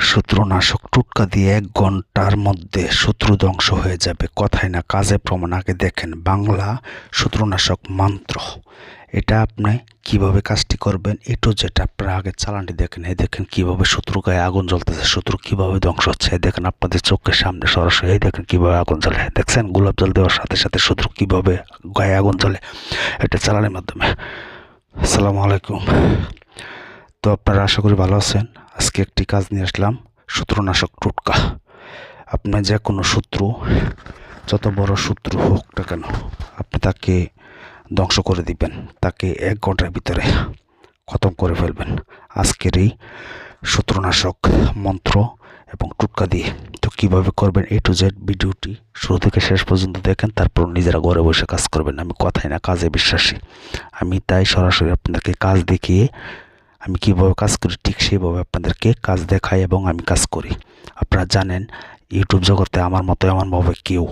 শত্রুনাশক টুটকা দিয়ে এক ঘণ্টার মধ্যে শত্রু ধ্বংস হয়ে যাবে। কথায় না কাজে প্রমাণ। আগে দেখেন, বাংলা শত্রুনাশক মন্ত্র। এটা আপনি কীভাবে কাজটি করবেন? এটু যেটা আপনারা আগে চালানটি দেখেন। এই দেখেন কীভাবে শত্রু গায়ে আগুন জ্বলতেছে, শত্রু কীভাবে ধ্বংস হচ্ছে। দেখেন আপনাদের চোখের সামনে সরাসরি, এই দেখেন কীভাবে আগুন জ্বলে। দেখছেন? গোলাপ জল দেওয়ার সাথে সাথে শত্রু কীভাবে গায়ে আগুন জ্বলে। এটা চালানের মাধ্যমে। আসসালামু আলাইকুম। তো আপনারা আশা করি ভালো আছেন। আজকে একটি কাজ নিয়ে আসলাম, শত্রুনাশক টোটকা। আপনার যে কোনো শত্রু, যত বড় শত্রু হোক না কেন, আপনি তাকে ধ্বংস করে দিবেন, তাকে এক ঘণ্টার ভিতরে খতম করে ফেলবেন। আজকের এই শত্রুনাশক মন্ত্র এবং টুটকা দিয়ে তো কীভাবে করবেন এ টু জেড ভিডিওটি শুরু থেকে শেষ পর্যন্ত দেখেন, তারপর নিজেরা ঘরে বসে কাজ করবেন। আমি কথাই না, কাজে বিশ্বাসী। আমি তাই সরাসরি আপনাদেরকে কাজ দেখিয়ে আমি কীভাবে কাজ করি, ঠিক সেইভাবে আপনাদেরকে কাজ দেখাই এবং আমি কাজ করি। আপনারা জানেন, ইউটিউব জগতে আমার মতো এমনভাবে কেউ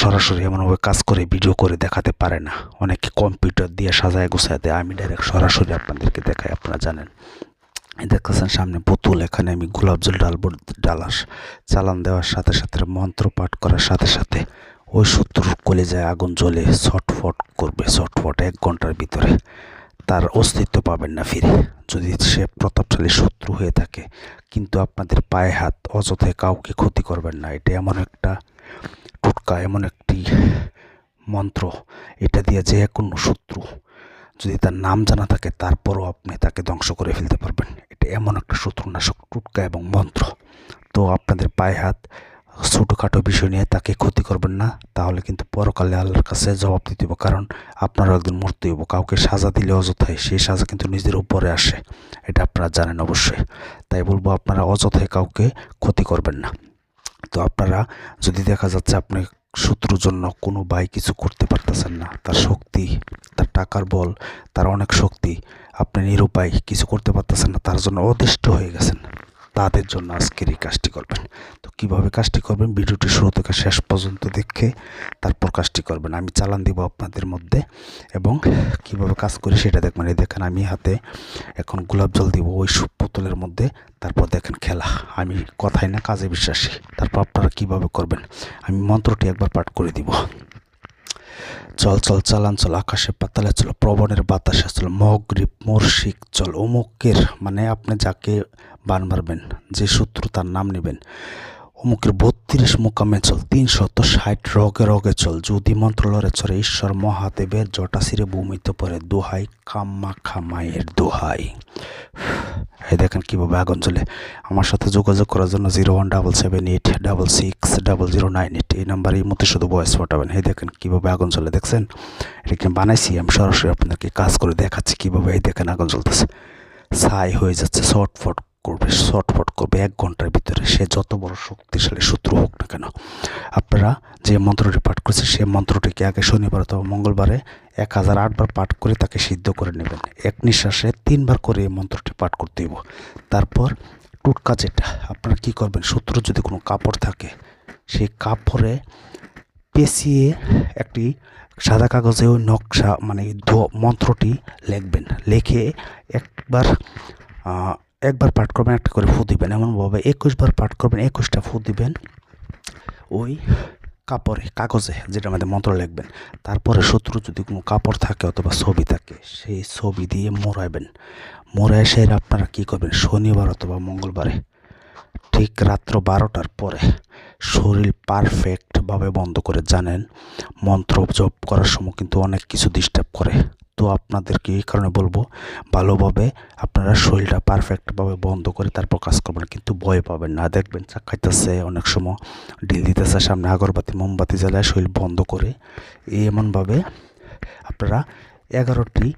সরাসরি এমনভাবে কাজ করে, ভিডিও করে দেখাতে পারে না। অনেকে কম্পিউটার দিয়ে সাজায়, গোছায় দেয়, আমি ডাইরেক্ট সরাসরি আপনাদেরকে দেখাই, আপনারা জানেন। দেখতেছেন সামনে বোতল এখানে আমি গোলাপ জল ডালবো ডালাস চালান দেওয়ার সাথে সাথে, মন্ত্র পাঠ করার সাথে সাথে ওই শত্রুর কলেজায় আগুন জ্বলে ছটফট করবে, ছটফট এক ঘণ্টার ভিতরে। তার অস্তিত্ব পাবেন না ফিরে। যদি সে প্রতাপশালী শত্রু হয়ে থাকে, কিন্তু আপনাদের পায়ে হাত অযথায় কাউকে ক্ষতি করবেন না। এটা এমন একটা টোটকা, এমন একটি মন্ত্র। এটা দিয়ে যে কোনো শত্রু যদি তার নাম জানা থাকে, তারপরও আপনি তাকে ধ্বংস করে ফেলতে পারবেন। এটা এমন একটা শত্রুনাশক টুটকা এবং মন্ত্র। তো আপনাদের পায়ে হাত ছোটোখাটো বিষয় নিয়ে তাকে ক্ষতি করবেন না, তাহলে কিন্তু পরকালে আল্লাহর কাছে জবাব দিতে হবে কারণ আপনারও একদিন মরতে হইব। কাউকে সাজা দিলে অযথায় সেই সাজা কিন্তু নিজের উপরে আসে, এটা আপনারা জানেন অবশ্যই। তাই বলব, আপনারা অযথায় কাউকে ক্ষতি করবেন না। তো আপনারা যদি দেখা যাচ্ছে আপনি শত্রুর জন্য কোনো ভাই কিছু করতে পারতেছেন না, তার শক্তি, তার টাকার বল, তার অনেক শক্তি, আপনি নিরুপায় কিছু করতে পারতেছেন না, তার জন্য অদৃষ্ট হয়ে গেছেন। তাদের জন্য আজকের এই কাজটি করবেন। কীভাবে কাজটি করবেন? ভিডিওটি শুরু থেকে শেষ পর্যন্ত দেখে তারপর কাজটি করবেন। আমি চালান দিব আপনাদের মধ্যে এবং কীভাবে কাজ করি সেটা দেখবেন। এই দেখেন, আমি হাতে এখন গোলাপ জল দিব ওই বোতলের মধ্যে। তারপর দেখেন খেলা। আমি কথাই না, কাজে বিশ্বাসী। তারপর আপনারা কীভাবে করবেন? আমি মন্ত্রটি একবার পাঠ করে দিব। চল চল, চালান, চল, আকাশে পাতালে চল, প্রবণের বাতাসে চল, মগরিব মর্শিক চল, অমুকের মানে আপনি যাকে বান মারবেন, যে শত্রু তার নাম নেবেন অমুকের বত্রিশ মোকামে চল, তিনশত ষাট রগে রগে চল। যদি মন্ত্রলরে চলে ঈশ্বর মহাদেবের জটা সিরে ভূমিতে পড়ে, দোহাই কাম্মা খামাইয়ের দোহাই। এই দেখেন কীভাবে আগুন চলে আমার সাথে যোগাযোগ করার জন্য zero one double seven eight double six double zero nine eight. এই নাম্বারে এই মধ্যে শুধু বয়স পাঠাবেন। এই দেখেন কীভাবে আগুন চলে দেখছেন? এটা কি বানাইছি? আমি সরাসরি আপনাদেরকে কাজ করে দেখাচ্ছি কীভাবে এই দেখেন আগুন চলতেছে ছাই হয়ে যাচ্ছে শর্টফট করবে শর্টফট করবে, এক ঘণ্টার ভিতরে সে যত বড় শক্তিশালী শত্রু হোক না কেন। আপনারা যে মন্ত্রটি পাঠ করছে সেই মন্ত্রটিকে আগে শনিবার অথবা মঙ্গলবারে এক হাজার আটবার পাঠ করে তাকে সিদ্ধ করে নেবেন। এক নিঃশ্বাসে তিনবার করে এই মন্ত্রটি পাঠ করতে হইব। তারপর টুটকা যেটা, আপনারা কী করবেন? শত্রুর যদি কোনো কাপড় থাকে, সেই কাপড়ে পেঁচিয়ে একটি সাদা কাগজে ওই নকশা মানে মন্ত্রটি লিখবেন। লিখে একবার একবার পাঠ করবেন, একটা করে ফু দিবেন। এমনভাবে একুশবার পাঠ করবেন, একুশটা ফু দিবেন ওই কাপড়ে, কাগজে যেটা আমাদের মন্ত্র লিখবেন। তারপরে শত্রু যদি কোনো কাপড় থাকে অথবা ছবি থাকে, সেই ছবি দিয়ে মোড়াইবেন। মোড়ায় সেরে আপনারা কী করবেন? শনিবার অথবা মঙ্গলবারে, ঠিক রাত্র বারোটার পরে শরীর পারফেক্টভাবে বন্ধ করে জানেন। মন্ত্র জপ করার সময় কিন্তু অনেক কিছু ডিস্টার্ব করে। তো আপনাদেরকে এই কারণে বলব, ভালোভাবে আপনারা শরীরটা পারফেক্টভাবে বন্ধ করে তারপর কাজ করবেন, কিন্তু ভয় পাবেন না। দেখবেন চা খাইতেছে, অনেক সময় ঢিল দিতেছে, সামনে আগরবাতি, মোমবাতি জ্বালায় শরীর বন্ধ করে। এই এমনভাবে আপনারা এগারোটি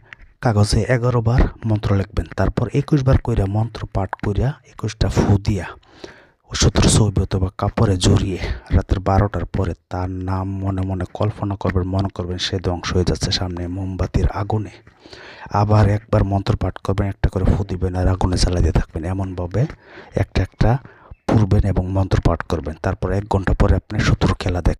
কাগজে এগারো বার মন্ত্র লিখবেন, তারপর একুশ বার কইরা মন্ত্র পাঠ কইরা একুশটা ফু দিয়া ও শত্রু ছবি অথবা কাপড়ে জড়িয়ে রাতের বারোটার পরে তার নাম মনে মনে কল্পনা করবেন, মনে করবেন সে ধ্বংস হয়ে যাচ্ছে সামনে মোমবাতির আগুনে। আবার একবার মন্ত্র পাঠ করবেন, একটা করে ফু দিবেন আর আগুনে জ্বালাতে থাকবেন। এমনভাবে একটা একটা পুরবেন এবং মন্ত্র পাঠ করবেন। তারপর এক ঘণ্টা পরে আপনি শত্রুর খেলা দেখ